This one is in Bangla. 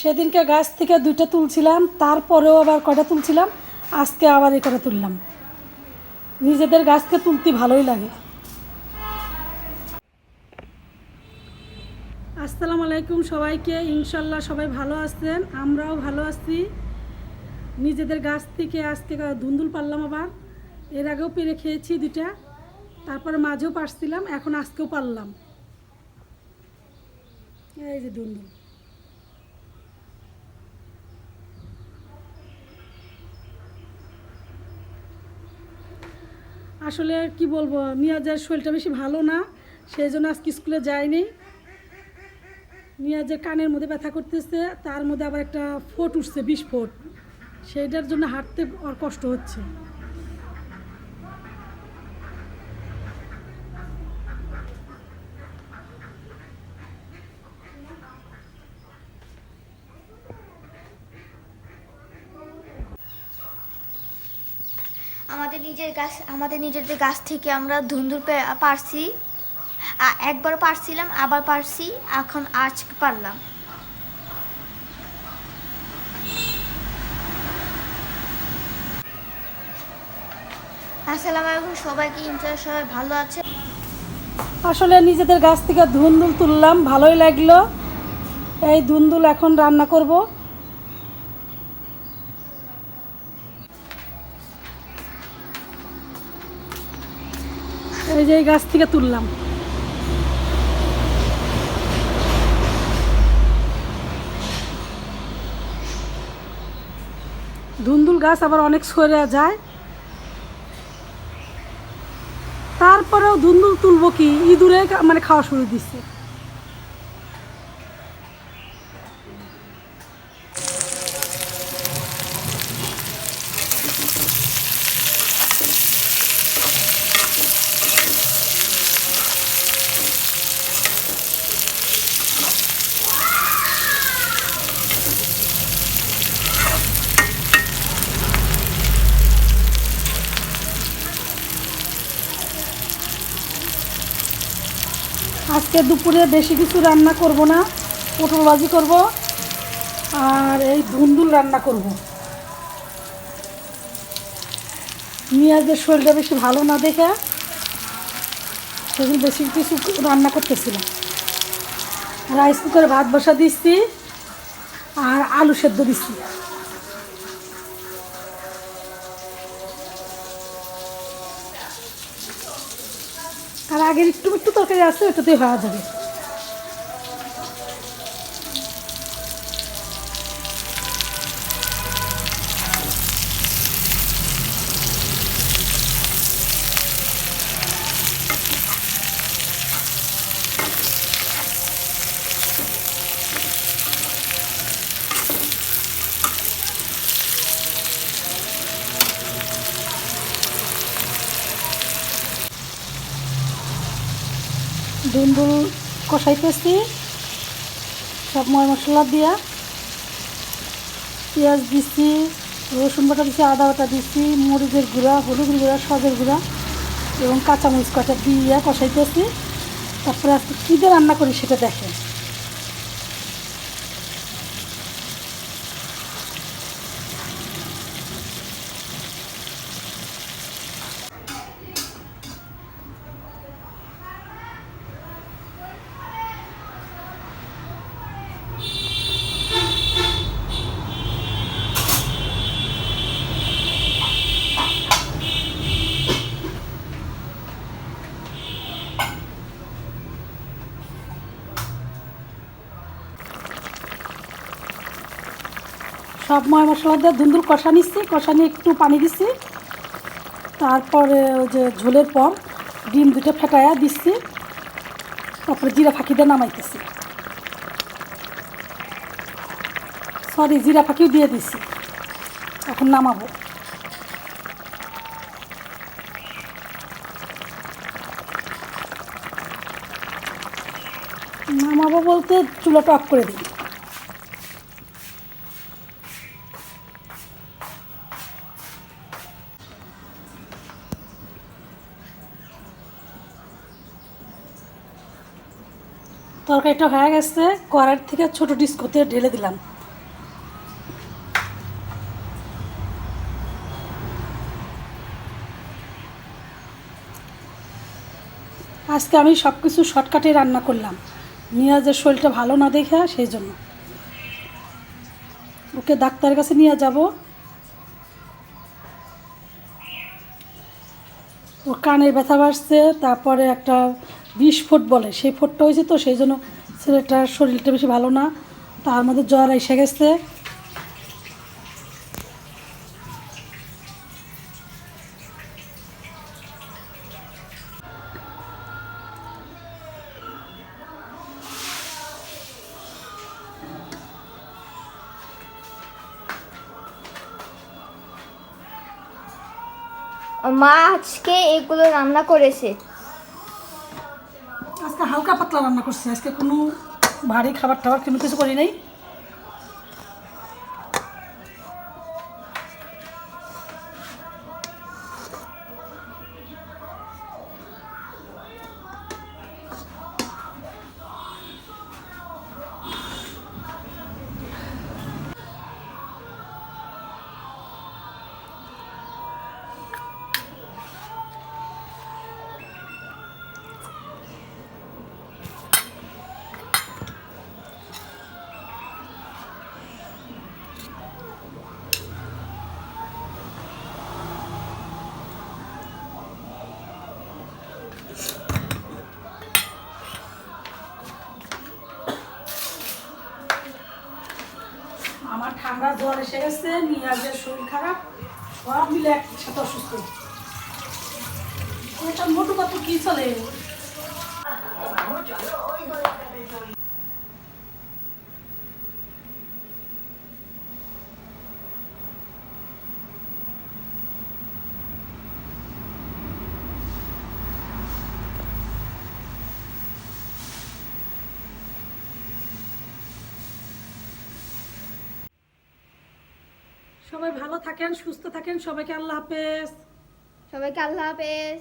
সেদিনকে গাছ থেকে দুইটা তুলছিলাম, তারপরেও আবার কয়টা তুলছিলাম, আজকে আবার এই কটা তুললাম। নিজেদের গাছকে তুলতে ভালোই লাগে। আসসালামু আলাইকুম সবাইকে, ইনশাল্লাহ সবাই ভালো আছেন, আমরাও ভালো আছি। নিজেদের গাছ থেকে আজকে ধুন্দুল পারলাম আবার। এর আগেও পেরে খেয়েছি দুটা তারপরে মাঝেও পারছিলাম, এখন আজকেও পারলাম। এই যে ধুন্দুল আসলে কি বলব নিয়াজের শরীরটা বেশি ভালো না সেই জন্য আজকে স্কুলে যায়নি। নিয়াজের কানের মধ্যে ব্যথা করতেছে, তার মধ্যে আবার একটা ফোট উঠছে, বিস্ফোট। ফোট সেইটার জন্য হাঁটতে কষ্ট হচ্ছে। আমাদের নিজের গাছ, আমাদের নিজেদের গাছ থেকে আমরা ধুন্দুর পারছি একবার পারছিলাম, আবার পারছি, এখন আজকে পারলাম। আসসালামু আলাইকুম সবাইকে ইনশাল্লাহ সবাই ভালো আছে? আসলে নিজেদের গাছ থেকে ধুন্দুল তুললাম, ভালোই লাগল। এই ধুন্দুল এখন রান্না করব। এই যে এই গাছ থেকে তুললাম। ধুন্দুল গাছ আবার অনেক সরে যায়। তারপরেও ধুন্দুল তুলবো কি? ইঁদুরে মানে খাওয়া শুরু দিচ্ছে আজকে দুপুরে বেশি কিছু রান্না করব না, পটল ভাজি করব আর এই ধুন্দুল রান্না করব। মেয়াজের শরীরটা বেশি ভালো না দেখে সেগুলো বেশি কিছু রান্না করতেছিলাম। রাইস কুকারে ভাত বসা দিচ্ছি আর আলু সেদ্ধ দিচ্ছি। আর আগের একটু একটু তরকারি আছে ওটাতেই হওয়া যাবে। ধুন্দুল কষাইতেছি সব ময় মশলা দিয়া। পেঁয়াজ দিছি, রসুন বাটা দিছি, আদা বাটা দিছি, মরিচের গুঁড়া হলুদ গুঁড়া, সজের গুঁড়া এবং কাঁচামরিচ কটা দিয়ে কষাইতেছি তারপরে আজকে কী দিয়ে রান্না করি সেটা দেখেন। সব ময় মশলা দিয়ে ধুন্দুল কষা নিচ্ছি, কষা নিয়ে একটু পানি দিচ্ছি। তারপরে ওই যে ঝোলের পর ডিম দুটো ফেটায়া দিচ্ছি। তারপরে জিরা ফাঁকি দিয়ে নামাইতেছি। সরি জিরা ফাঁকিও দিয়ে দিছি এখন নামাবো। নামাবো বলতে চুলাটা অফ করে দিই। তরকারিটা হয়ে গেছে কড়াইয়ের থেকে ছোটো ডিস্কোতে ঢেলে দিলাম। আজকে আমি সব কিছু শর্টকাটে রান্না করলাম। নিয়াজের শরীরটা ভালো না দেখে সেই জন্য। ওকে ডাক্তারের কাছে নিয়ে যাব। ওর কানের ব্যথা বাড়ছে, তারপরে একটা বিষ ফুট বলে, সেই ফুটটা হয়েছে তো, সেই জন্য ছেলেটার শরীরটা বেশি ভালো না। তার মধ্যে জ্বর এসে গেছে। মা আজকে এগুলো রান্না করেছে। আজকে হালকা পাতলা রান্না করছি আজকে কোনো ভারী খাবার টাবার কোনো কিছু করি নাই। জ্বর এসে গেছে নিয়াজের শরীর খারাপ, সব মিলে একসাথে অসুস্থ। এটা মোটু কত কি চলে? সবাই ভালো থাকেন সুস্থ থাকেন সবাইকে আল্লাহ হাফেজ। সবাইকে আল্লাহ হাফেজ।